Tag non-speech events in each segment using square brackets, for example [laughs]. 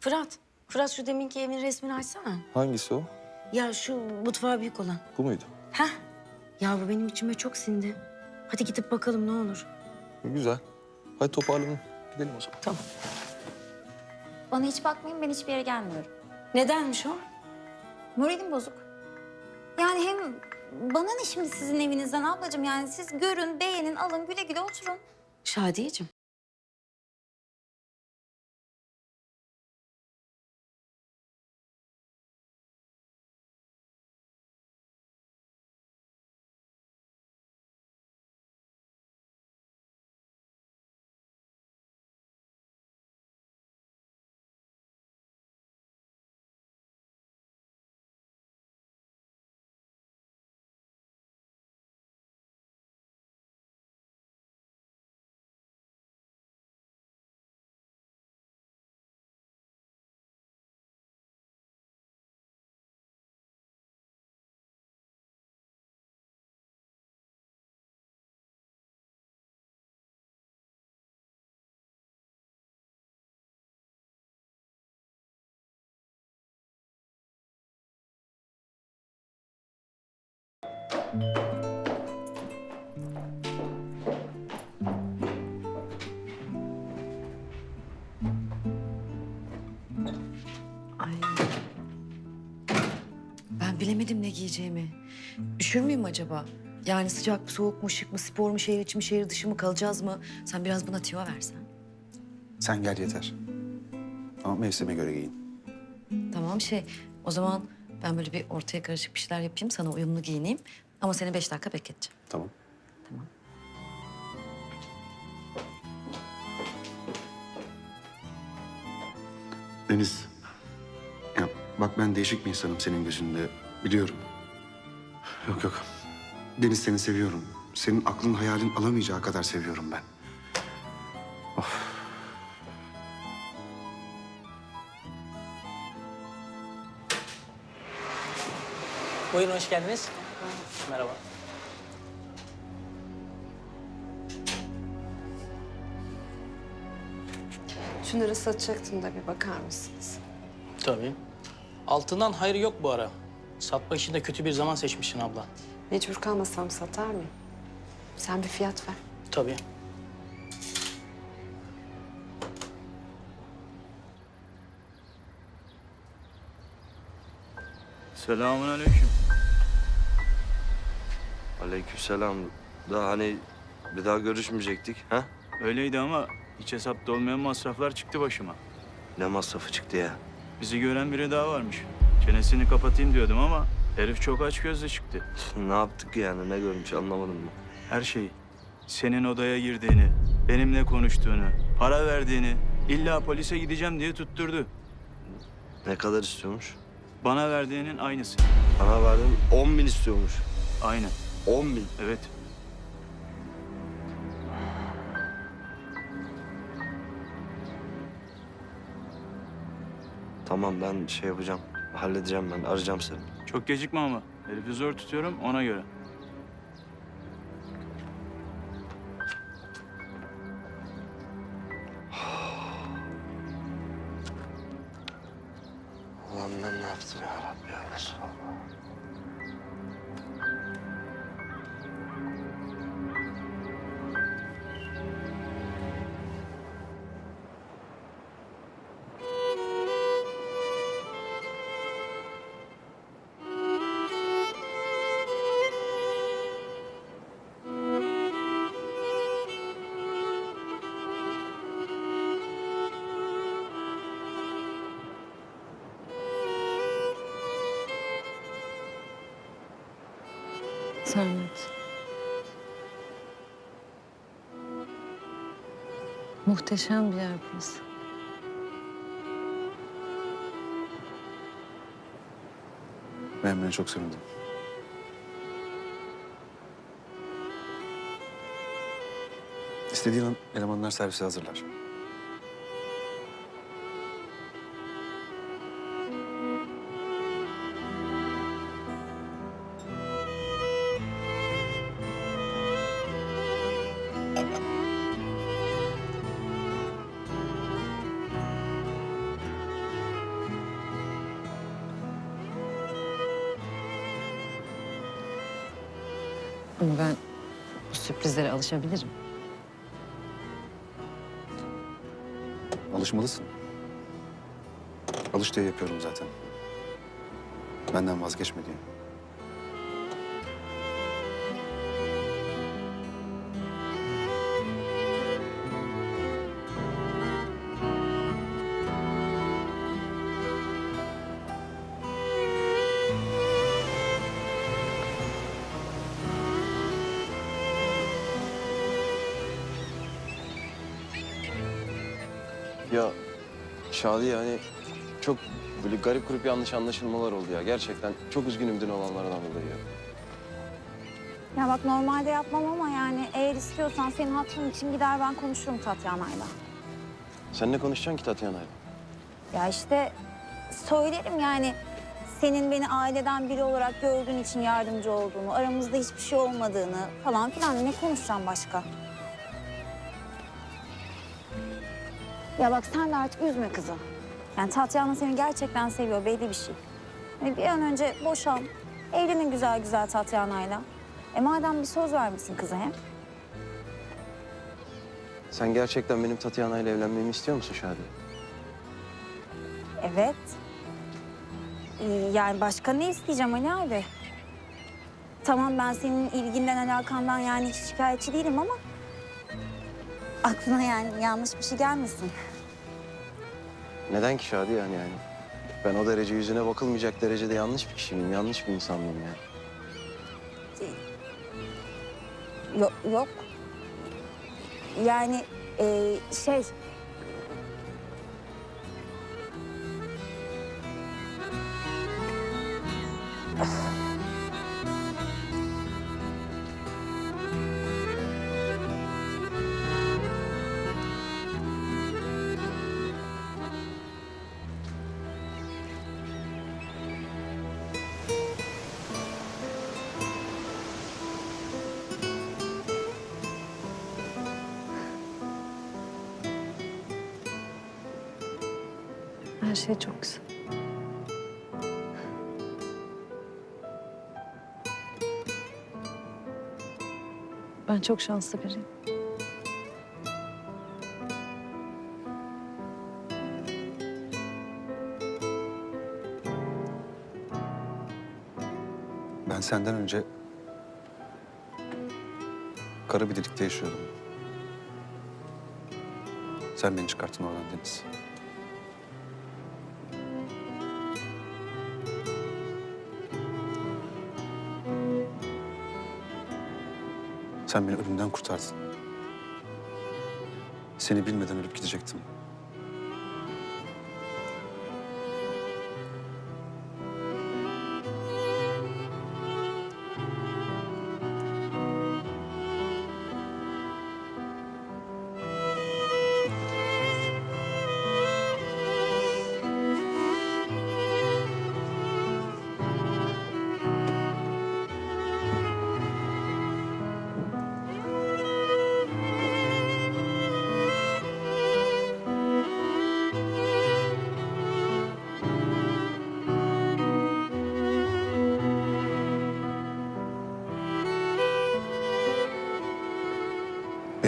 Fırat, Fırat şu deminki evin resmini açsana. Hangisi o? Ya şu mutfağı büyük olan. Bu muydu? Heh. Ya bu benim içime çok sindi. Hadi gidip bakalım ne olur. Güzel. Hadi toparlanın. Gidelim o zaman. Tamam. Bana hiç bakmayın ben hiçbir yere gelmiyorum. Nedenmiş o? Moralim bozuk. Yani hem bana ne şimdi sizin evinizden ablacığım yani siz görün, beğenin, alın güle güle oturun. Şadiyeciğim. Ay. Ben bilemedim ne giyeceğimi. Üşür müyüm acaba? Yani sıcak mı, soğuk mu, şık mı, spor mu, şehir içi mi, şehir dışı mı, kalacağız mı? Sen biraz buna tüyo versen. Sen gel yeter. Ama mevsime göre giyin. Tamam şey, o zaman ben böyle bir ortaya karışık bir şeyler yapayım, sana uyumlu giyineyim. Ama seni beş dakika bekleteceğim. Tamam. Tamam. Deniz. Ya bak ben değişik bir insanım senin gözünde. Biliyorum. Yok yok. Deniz seni seviyorum. Senin aklın hayalin alamayacağı kadar seviyorum ben. Buyurun hoş geldiniz. Merhaba. Şunları satacaktım da bir bakar mısınız? Tabii. Altından hayır yok bu ara. Satmak için de kötü bir zaman seçmişsin abla. Mecbur kalmasam satar mıyım? Sen bir fiyat ver. Tabii. Selamun aleyküm. Aleykümselam. Daha hani bir daha görüşmeyecektik ha? Öyleydi ama hiç hesapta olmayan masraflar çıktı başıma. Ne masrafı çıktı ya? Bizi gören biri daha varmış. Çenesini kapatayım diyordum ama herif çok aç gözlü çıktı. [laughs] ne yaptık yani ne görmüş anlamadım mı? Her şeyi. Senin odaya girdiğini, benimle konuştuğunu, para verdiğini, illa polise gideceğim diye tutturdu. Ne kadar istiyormuş? Bana verdiğinin aynısı. Bana verdin 10 bin istiyormuş. Aynen. 10 bin. Evet. Tamam ben şey yapacağım. Halledeceğim ben. Arayacağım seni. Çok gecikme ama. Herifi zor tutuyorum ona göre. Ulan ben ne yaptım ya Rabbi ya Resulallah. Sermet. Muhteşem bir yer burası. Ben çok sevindim. İstediğin an elemanlar servise hazırlar. Ama ben bu sürprizlere alışabilirim. Alışmalısın. Alış diye yapıyorum zaten. Benden vazgeçme diye. Ya Şadi yani çok böyle garip grup yanlış anlaşılmalar oldu ya. Gerçekten çok üzgünüm dün olanlardan dolayı ya. Ya bak normalde yapmam ama yani eğer istiyorsan senin hatırın için gider ben konuşurum Tatyana'yla. Sen ne konuşacaksın ki Tatyana'yla? Ya işte söylerim yani senin beni aileden biri olarak gördüğün için yardımcı olduğunu, aramızda hiçbir şey olmadığını falan filan ne konuşacağım başka? Ya bak sen de artık üzme kızı. Yani Tatyana seni gerçekten seviyor belli bir şey. Yani bir an önce boşan, evlenin güzel güzel Tatyana'yla. E madem bir söz vermişsin kıza hem. Sen gerçekten benim Tatyana'yla evlenmemi istiyor musun Şadi? Evet. Ee, yani başka ne isteyeceğim Ali abi? Tamam ben senin ilginden alakandan yani hiç şikayetçi değilim ama... ...aklına yani yanlış bir şey gelmesin. Neden ki Şadi yani yani? Ben o derece yüzüne bakılmayacak derecede yanlış bir kişi miyim? Yanlış bir insan mıyım yani? Yok, yok. Yani e, şey... Her şey çok güzel. Ben çok şanslı biriyim. Ben senden önce kara bir delikte yaşıyordum. Sen beni çıkarttın oradan Deniz. Sen beni ölümden kurtardın. Seni bilmeden ölüp gidecektim.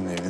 Benimle